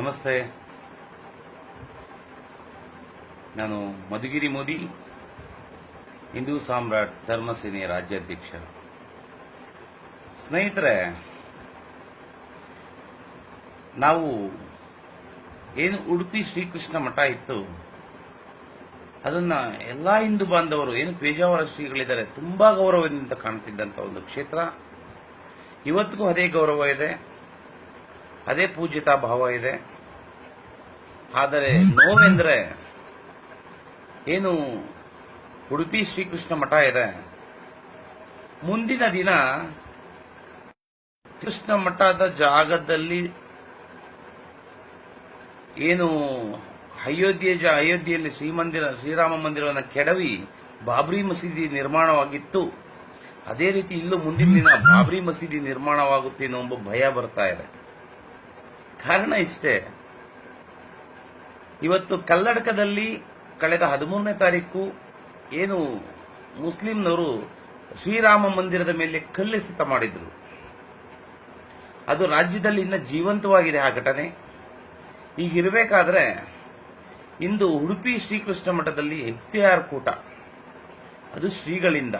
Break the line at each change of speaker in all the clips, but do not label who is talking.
ನಮಸ್ತೆ. ನಾನು ಮಧುಗಿರಿ ಮೋದಿ, ಹಿಂದೂ ಸಾಮ್ರಾಟ್ ಧರ್ಮಸೇನೆಯ ರಾಜ್ಯಾಧ್ಯಕ್ಷ ಸ್ನೇಹಿತರೆ, ನಾವು ಏನು ಉಡುಪಿ ಶ್ರೀಕೃಷ್ಣ ಮಠ ಇತ್ತು, ಅದನ್ನ ಎಲ್ಲಾ ಹಿಂದೂ ಬಾಂಧವರು, ಏನು ಪೇಜಾವರ ಶ್ರೀಗಳಿದ್ದಾರೆ, ತುಂಬಾ ಗೌರವದಿಂದ ಕಾಣುತ್ತಿದ್ದಂತ ಒಂದು ಕ್ಷೇತ್ರ. ಇವತ್ತಿಗೂ ಅದೇ ಗೌರವ ಇದೆ, ಅದೇ ಪೂಜ್ಯತಾ ಭಾವ ಇದೆ. ಆದರೆ ನೋವೆಂದ್ರೆ ಏನು ಉಡುಪಿ ಶ್ರೀಕೃಷ್ಣ ಮಠ ಇದೆ. ಮುಂದಿನ ದಿನ ಕೃಷ್ಣ ಮಠದ ಜಾಗದಲ್ಲಿ ಏನು ಅಯೋಧ್ಯೆ ಜ, ಅಯೋಧ್ಯೆಯಲ್ಲಿ ಶ್ರೀಮಂದಿರ, ಶ್ರೀರಾಮ ಮಂದಿರವನ್ನು ಕೆಡವಿ ಬಾಬ್ರಿ ಮಸೀದಿ ನಿರ್ಮಾಣವಾಗಿತ್ತು. ಅದೇ ರೀತಿ ಇಲ್ಲೂ ಮುಂದಿನ ದಿನ ಬಾಬ್ರಿ ಮಸೀದಿ ನಿರ್ಮಾಣವಾಗುತ್ತೆ ಎಂಬ ಭಯ ಬರ್ತಾ ಇದೆ. ಕಾರಣ ಇಷ್ಟೇ. ಇವತ್ತು ಕಲ್ಲಡಕದಲ್ಲಿ ಕಳೆದ ಹದಿಮೂರನೇ ತಾರೀಕು ಏನು ಮುಸ್ಲಿಂನವರು ಶ್ರೀರಾಮ ಮಂದಿರದ ಮೇಲೆ ಕಲ್ಲೆಸೆತ ಮಾಡಿದ್ರು. ಅದು ರಾಜ್ಯದಲ್ಲಿ ಇನ್ನ ಜೀವಂತವಾಗಿದೆ ಆ ಘಟನೆ. ಈಗಿರಬೇಕಾದ್ರೆ ಇಂದು ಉಡುಪಿ ಶ್ರೀಕೃಷ್ಣ ಮಠದಲ್ಲಿ ಎಫ್ತಿಆರ್ ಕೂಟ. ಅದು ಶ್ರೀಗಳಿಂದ.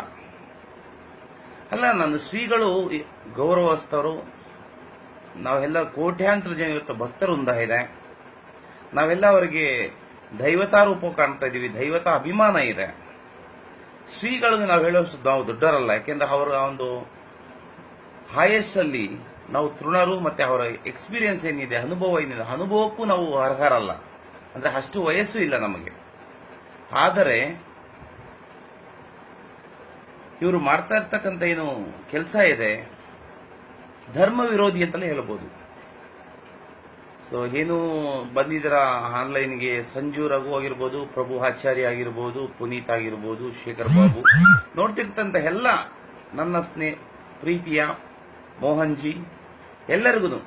ಅಲ್ಲ ನನ್ನ ಶ್ರೀಗಳು ಗೌರವಸ್ಥರು, ನಾವೆಲ್ಲ ಕೋಟ್ಯಾಂತರ ಜನ ಇವತ್ತು ಭಕ್ತರು ಇದೆ. ನಾವೆಲ್ಲ ಅವರಿಗೆ ದೈವತಾರೂಪ ಕಾಣ್ತಾ ಇದ್ದೀವಿ, ದೈವತ ಅಭಿಮಾನ ಇದೆ. ಶ್ರೀಗಳಿಗೆ ನಾವು ಹೇಳೋಷ್ಟು ನಾವು ದೊಡ್ಡರಲ್ಲ ಯಾಕೆಂದ್ರೆ ಅವರ ಒಂದು ಆಯಸ್ಸಲ್ಲಿ ನಾವು ತೃಣರು ಮತ್ತೆ ಅವರ ಎಕ್ಸ್ಪೀರಿಯನ್ಸ್ ಏನಿದೆ, ಅನುಭವ ಏನಿದೆ, ಅನುಭವಕ್ಕೂ ನಾವು ಅರ್ಹರಲ್ಲ. ಅಂದ್ರೆ ಅಷ್ಟು ವಯಸ್ಸು ಇಲ್ಲ ನಮಗೆ. ಆದರೆ ಇವರು ಮಾಡ್ತಾ ಇರ್ತಕ್ಕಂಥ ಏನು ಕೆಲಸ ಇದೆ, ಧರ್ಮ ವಿರೋಧಿ ಅಂತಲೇ ಹೇಳ್ಬೋದು. ಸೊ ಏನು ಬಂದಿದ್ದರ ಆನ್ಲೈನ್ಗೆ ಸಂಜು ರಘು ಆಗಿರ್ಬೋದು, ಪ್ರಭು ಆಚಾರ್ಯ ಆಗಿರ್ಬೋದು, ಪುನೀತ್ ಆಗಿರ್ಬೋದು, ಶೇಖರ್ ಬಾಬು. ನೋಡ್ತಿರ್ತಂತ ಎಲ್ಲ ನನ್ನ ಸ್ನೇಹ ಪ್ರೀತಿಯ ಮೋಹನ್ಜಿ ಎಲ್ಲರಿಗೂ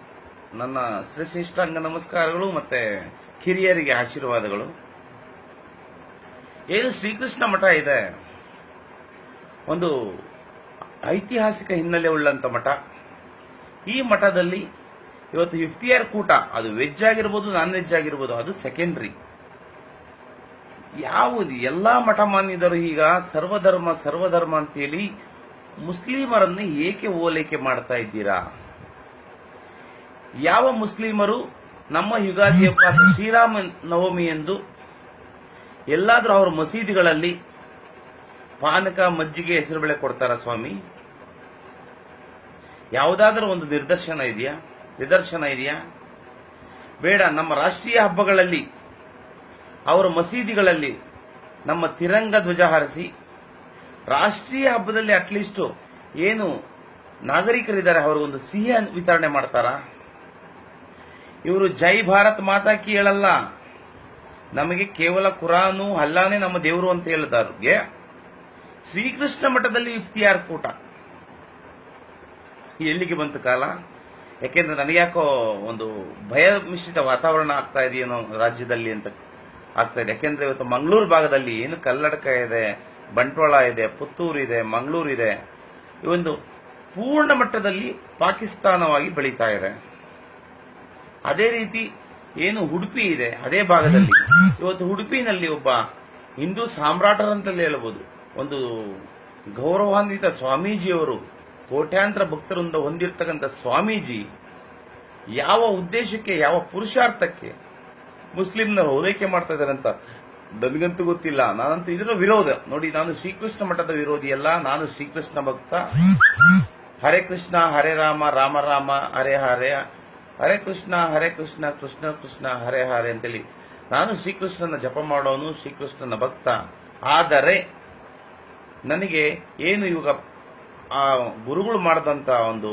ನನ್ನ ಶ್ರೇಷ್ಠಾಂಗ ನಮಸ್ಕಾರಗಳು ಮತ್ತೆ ಕಿರಿಯರಿಗೆ ಆಶೀರ್ವಾದಗಳು. ಏನು ಶ್ರೀಕೃಷ್ಣ ಮಠ ಇದೆ? ಒಂದು ಐತಿಹಾಸಿಕ ಹಿನ್ನೆಲೆ ಉಳ್ಳಂತ ಮಠ. ಈ ಮಠದಲ್ಲಿ ಇವತ್ತು ಇಫ್ತಿಯಾರ್ ಕೂಟ, ಅದು ವೆಜ್ ಆಗಿರ್ಬೋದು ನಾನ್ ವೆಜ್ ಆಗಿರ್ಬೋದು, ಅದು ಸೆಕೆಂಡ್ರಿ ಯಾವುದು ಎಲ್ಲಾ ಮಠ ಮಾನ್ಯದರು ಈಗ ಸರ್ವಧರ್ಮ ಸರ್ವಧರ್ಮ ಅಂತ ಹೇಳಿ ಮುಸ್ಲಿಮರನ್ನು ಏಕೆ ಓಲೈಕೆ ಮಾಡ್ತಾ ಇದ್ದೀರಾ? ಯಾವ ಮುಸ್ಲಿಮರು ನಮ್ಮ ಯುಗಾದಿ ಹಬ್ಬ, ಶ್ರೀರಾಮ ನವಮಿ ಎಂದು ಎಲ್ಲಾದರೂ ಅವ್ರ ಮಸೀದಿಗಳಲ್ಲಿ ಪಾನಕ, ಮಜ್ಜಿಗೆ ಹೆಸರು ಬೆಳೆ ಕೊಡ್ತಾರ ಸ್ವಾಮಿ? ಯಾವುದಾದ್ರೂ ಒಂದು ನಿದರ್ಶನ ಇದೆಯಾ? ನಿದರ್ಶನ ಇದೆಯಾ? ಬೇಡ, ನಮ್ಮ ರಾಷ್ಟ್ರೀಯ ಹಬ್ಬಗಳಲ್ಲಿ, ಅವರ ಮಸೀದಿಗಳಲ್ಲಿ ನಮ್ಮ ತಿರಂಗ ಧ್ವಜ ಹಾರಿಸಿ, ರಾಷ್ಟ್ರೀಯ ಹಬ್ಬದಲ್ಲಿ ಅಟ್ಲೀಸ್ಟ್ ಏನು ನಾಗರಿಕರಿದ್ದಾರೆ ಅವರಿಗೊಂದು ಸಿಹಿ ವಿತರಣೆ ಮಾಡ್ತಾರ? ಇವರು ಜೈ ಭಾರತ್ ಮಾತಾ ಕೇಳಲ್ಲ ನಮಗೆ ಕೇವಲ ಕುರಾನು, ಅಲ್ಲಾನೇ ನಮ್ಮ ದೇವರು ಅಂತ ಹೇಳಿದವ್ರಿಗೆ ಶ್ರೀಕೃಷ್ಣ ಮಠದಲ್ಲಿ ಇಫ್ತಿಯಾರ್ ಕೂಟ. ಎಲ್ಲಿಗೆ ಬಂತು ಕಾಲ? ಯಾಕೆಂದ್ರೆ ನನಗ್ಯಾಕೋ ಒಂದು ಭಯ ಮಿಶ್ರಿತ ವಾತಾವರಣ ಆಗ್ತಾ ಇದೆಯೇನೋ ರಾಜ್ಯದಲ್ಲಿ ಅಂತ ಆಗ್ತಾ ಇದೆ. ಯಾಕೆಂದ್ರೆ ಇವತ್ತು ಮಂಗಳೂರು ಭಾಗದಲ್ಲಿ ಏನು ಕಲ್ಲಡಕ ಇದೆ, ಬಂಟ್ವಾಳ ಇದೆ, ಪುತ್ತೂರು ಇದೆ, ಮಂಗಳೂರು ಇದೆ. ಈ ಒಂದು ಪೂರ್ಣ ಮಟ್ಟದಲ್ಲಿ ಪಾಕಿಸ್ತಾನವಾಗಿ ಬೆಳೀತಾ ಇದೆ. ಅದೇ ರೀತಿ ಏನು ಉಡುಪಿ ಇದೆ, ಅದೇ ಭಾಗದಲ್ಲಿ. ಇವತ್ತು ಉಡುಪಿನಲ್ಲಿ ಒಬ್ಬ ಹಿಂದೂ ಸಾಮ್ರಾಟರಂತಲೇ ಹೇಳಬಹುದು ಒಂದು ಗೌರವಾನ್ವಿತ ಸ್ವಾಮೀಜಿಯವರು ಕೋಟ್ಯಾಂತರ ಭಕ್ತರಿಂದ ಹೊಂದಿರತಕ್ಕಂಥ ಸ್ವಾಮೀಜಿ ಯಾವ ಉದ್ದೇಶಕ್ಕೆ, ಯಾವ ಪುರುಷಾರ್ಥಕ್ಕೆ ಮುಸ್ಲಿಂನ ಹೋದೈಕೆ ಮಾಡ್ತಾ ಇದ್ದಾರೆ ಅಂತ ನನಗಂತೂ ಗೊತ್ತಿಲ್ಲ. ನಾನಂತೂ ಇದರ ವಿರೋಧ. ನೋಡಿ, ನಾನು ಶ್ರೀಕೃಷ್ಣ ಮಠದ ವಿರೋಧಿ ಅಲ್ಲ ನಾನು ಶ್ರೀಕೃಷ್ಣ ಭಕ್ತ. ಹರೇ ಕೃಷ್ಣ, ಹರೇ ರಾಮ ರಾಮ ರಾಮ, ಹರೇ ಹರೇ ಹರೇ ಕೃಷ್ಣ ಹರೇ ಕೃಷ್ಣ ಕೃಷ್ಣ ಕೃಷ್ಣ, ಹರೇ ಹರೇ ಅಂತೇಳಿ ನಾನು ಶ್ರೀಕೃಷ್ಣನ ಜಪ ಮಾಡೋನು, ಶ್ರೀಕೃಷ್ಣನ ಭಕ್ತ. ಆದರೆ, ನನಗೆ ಏನು ಇವಾಗ ಆ ಗುರುಗಳು ಮಾಡಿದಂತ ಒಂದು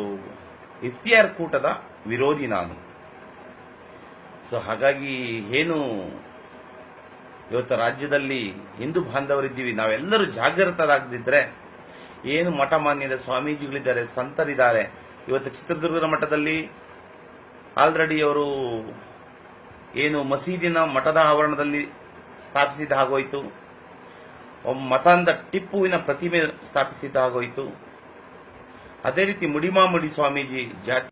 ಇಫ್ತಿಯಾರ್ ಕೂಟದ ವಿರೋಧಿ ನಾನು. ಸೊ ಹಾಗಾಗಿ ಏನು ಇವತ್ತು ರಾಜ್ಯದಲ್ಲಿ ಹಿಂದೂ ಬಾಂಧವರಿದ್ದೀವಿ, ನಾವೆಲ್ಲರೂ ಜಾಗೃತರಾಗದಿದ್ರೆ ಏನು ಮಠ ಮಾನ್ಯದ ಸ್ವಾಮೀಜಿಗಳಿದ್ದಾರೆ, ಸಂತರಿದ್ದಾರೆ. ಇವತ್ತು ಚಿತ್ರದುರ್ಗದ ಮಠದಲ್ಲಿ ಆಲ್ರೆಡಿ ಅವರು ಏನು ಮಸೀದಿನ ಮಠದ ಆವರಣದಲ್ಲಿ ಸ್ಥಾಪಿಸಿದ ಹಾಗೋಯ್ತು ಮತಾಂಧ ಟಿಪ್ಪುವಿನ ಪ್ರತಿಮೆ ಸ್ಥಾಪಿಸಿದ ಹಾಗೋಯ್ತು ಅದೇ ರೀತಿ ಮುಡಿಮಾಮುಡಿ ಸ್ವಾಮೀಜಿ ಜಾತಿ